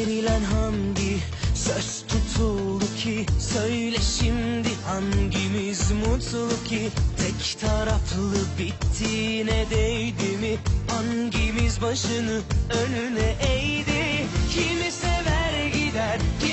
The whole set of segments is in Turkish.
Verilen hangi söz tutuldu ki? Söyle şimdi hangimiz mutlu ki? Tek taraflı bittiğine değdi mi? Hangimiz başını önüne eğdi? Kimi sever gider kimi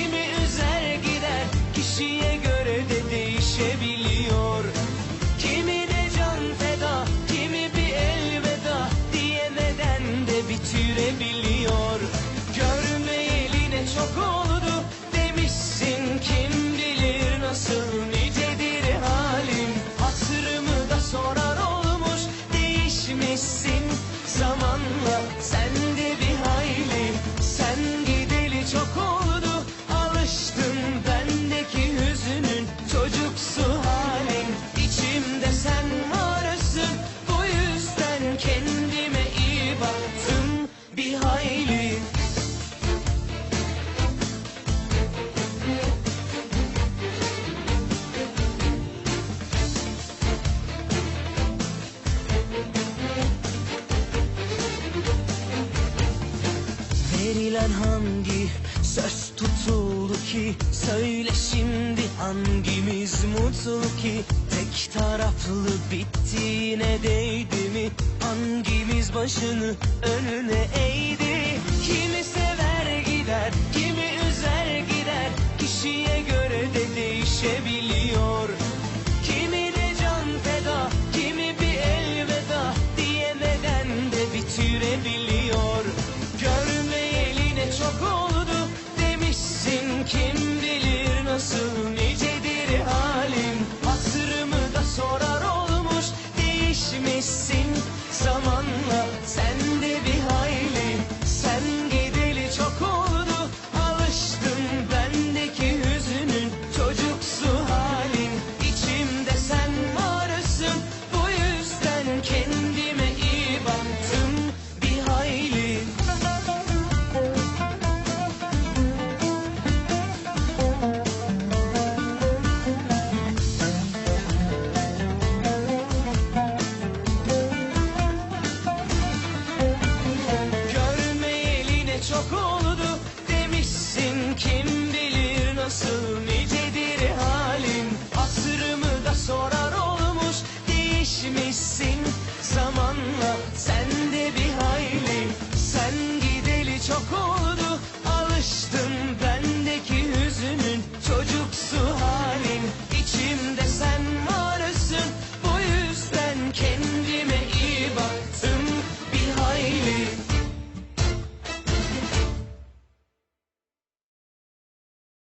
Verilen hangi söz tutuldu ki? Söyle şimdi hangimiz mutlu ki? Tek taraflı bittiğine değdi mi? Hangimiz başını önüne eğdi? Kimi sever gider kimi üzer gider? Kişiye göre de değişebiliyor Missing. sim